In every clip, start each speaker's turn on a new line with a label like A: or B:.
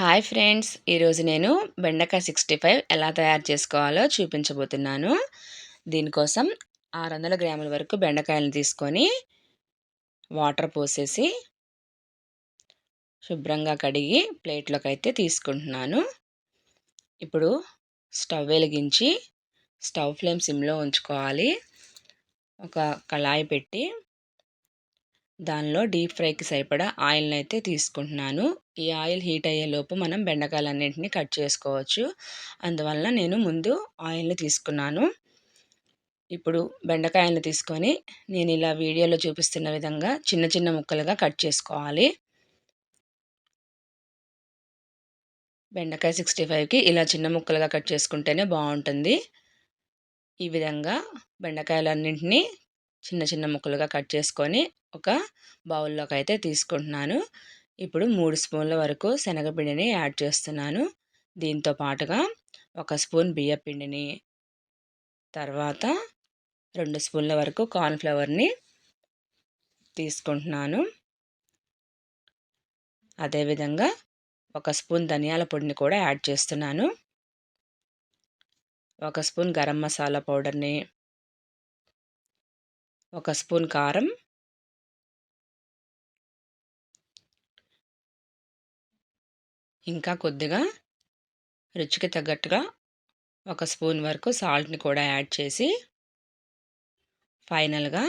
A: Hi friends ఈరోజు నేను బెండకాయ సిక్స్టీ ఫైవ్ ఎలా తయారు చేసుకోవాలో చూపించబోతున్నాను. దీనికోసం ఆరు వందల గ్రాముల వరకు బెండకాయలను తీసుకొని వాటర్ పోసేసి శుభ్రంగా కడిగి ప్లేట్లోకి అయితే తీసుకుంటున్నాను. ఇప్పుడు స్టవ్ వెలిగించి స్టవ్ ఫ్లేమ్ సిమ్లో ఉంచుకోవాలి. ఒక కళాయి పెట్టి దానిలో డీప్ ఫ్రైకి సరిపడా ఆయిల్ని అయితే తీసుకుంటున్నాను. ఈ ఆయిల్ హీట్ అయ్యేలోపు మనం బెండకాయలన్నింటినీ కట్ చేసుకోవచ్చు. అందువల్ల నేను ముందు ఆయిల్ని తీసుకున్నాను. ఇప్పుడు బెండకాయలను తీసుకొని నేను ఇలా వీడియోలో చూపిస్తున్న విధంగా చిన్న చిన్న ముక్కలుగా కట్ చేసుకోవాలి. బెండకాయ సిక్స్టీ ఫైవ్కి ఇలా చిన్న ముక్కలుగా కట్ చేసుకుంటేనే బాగుంటుంది. ఈ విధంగా బెండకాయలన్నింటినీ చిన్న చిన్న ముక్కలుగా కట్ చేసుకొని ఒక బౌల్లోకి అయితే తీసుకుంటున్నాను. ఇప్పుడు మూడు స్పూన్ల వరకు శనగపిండిని యాడ్ చేస్తున్నాను. దీంతో పాటుగా ఒక స్పూన్ బియ్యపిండిని తర్వాత రెండు స్పూన్ల వరకు కార్న్ఫ్లవర్ని తీసుకుంటున్నాను. అదేవిధంగా ఒక స్పూన్ ధనియాల పొడిని కూడా యాడ్ చేస్తున్నాను. ఒక స్పూన్ గరం మసాలా పౌడర్ని ఒక స్పూన్ కారం ఇంకా కొద్దిగా రుచికి తగ్గట్టుగా ఒక స్పూన్ వరకు సాల్ట్ని కూడా యాడ్ చేసి ఫైనల్గా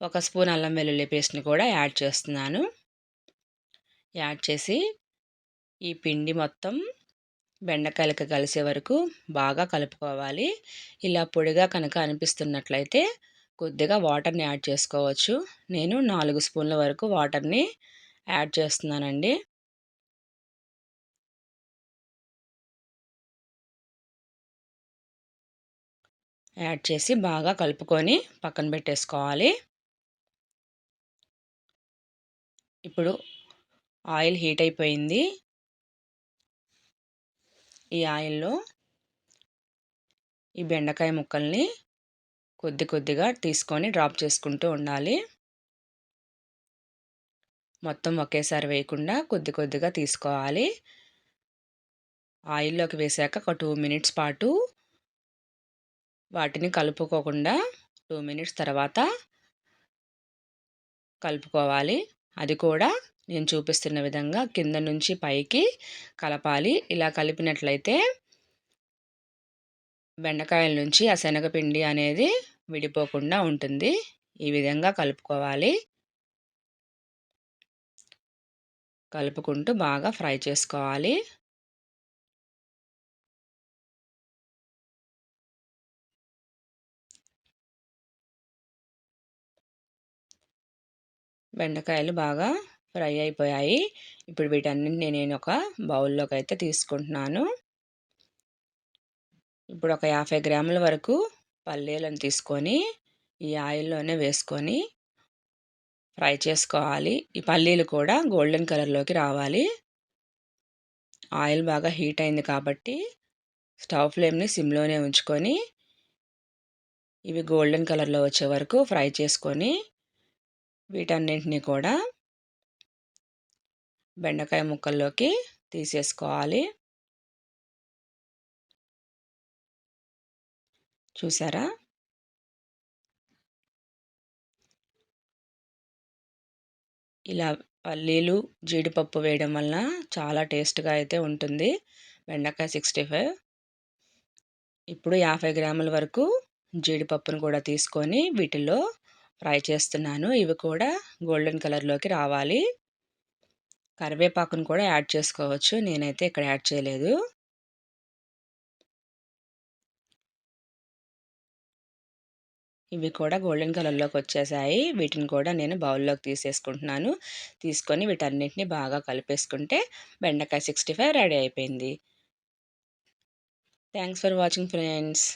A: ఒక స్పూన్ అల్లం వెల్లుల్లి పేస్ట్ని కూడా యాడ్ చేస్తున్నాను. యాడ్ చేసి ఈ పిండి మొత్తం బెండకాయలకు కలిసే వరకు బాగా కలుపుకోవాలి. ఇలా పొడిగా కనుక అనిపిస్తున్నట్లయితే కొద్దిగా వాటర్ని యాడ్ చేసుకోవచ్చు. నేను నాలుగు స్పూన్ల వరకు వాటర్ని యాడ్ చేస్తున్నానండి. యాడ్ చేసి బాగా కలుపుకొని పక్కన పెట్టేసుకోవాలి. ఇప్పుడు ఆయిల్ హీట్ అయిపోయింది. ఈ ఆయిల్లో ఈ బెండకాయ ముక్కల్ని కొద్ది కొద్దిగా తీసుకొని డ్రాప్ చేసుకుంటూ ఉండాలి. మొత్తం ఒకేసారి వేయకుండా కొద్ది కొద్దిగా తీసుకోవాలి. ఆయిల్లోకి వేసాక ఒక టూ మినిట్స్ పాటు వాటిని కలుపుకోకుండా టూ మినిట్స్ తర్వాత కలుపుకోవాలి. అది కూడా నేను చూపిస్తున్న విధంగా కింద నుంచి పైకి కలపాలి. ఇలా కలిపినట్లయితే బెండకాయల నుంచి ఆ శనగపిండి అనేది విడిపోకుండా ఉంటుంది. ఈ విధంగా కలుపుకోవాలి. కలుపుకుంటూ బాగా ఫ్రై చేసుకోవాలి. బెండకాయలు బాగా ఫ్రై అయిపోయాయి. ఇప్పుడు వీటన్నింటినీ నేను ఒక బౌల్లోకి అయితే తీసుకుంటున్నాను. ఇప్పుడు ఒక యాభై గ్రాముల వరకు పల్లీలను తీసుకొని ఈ ఆయిల్లోనే వేసుకొని ఫ్రై చేసుకోవాలి. ఈ పల్లీలు కూడా గోల్డెన్ కలర్లోకి రావాలి. ఆయిల్ బాగా హీట్ అయింది కాబట్టి స్టవ్ ఫ్లేమ్ని సిమ్లోనే ఉంచుకొని ఇవి గోల్డెన్ కలర్లో వచ్చే వరకు ఫ్రై చేసుకొని వీటన్నింటినీ కూడా బెండకాయ ముక్కల్లోకి తీసేసుకోవాలి. చూసారా? ఇలా పల్లీలు జీడిపప్పు వేయడం వలన చాలా టేస్ట్గా అయితే ఉంటుంది. బెండకాయ సిక్స్టీ ఫైవ్. ఇప్పుడు యాభై గ్రాముల వరకు జీడిపప్పును కూడా తీసుకొని వీటిలో ఫ్రై చేస్తున్నాను. ఇవి కూడా గోల్డెన్ కలర్లోకి రావాలి. కరివేపాకును కూడా యాడ్ చేసుకోవచ్చు. నేనైతే ఇక్కడ యాడ్ చేయలేదు. ఇవి కూడా గోల్డెన్ కలర్లోకి వచ్చేసాయి. వీటిని కూడా నేను బౌల్లోకి తీసేసుకుంటున్నాను. తీసుకొని వీటన్నిటిని బాగా కలిపేసుకుంటే బెండకాయ సిక్స్టీ ఫైవ్ రెడీ అయిపోయింది. Thanks for watching friends.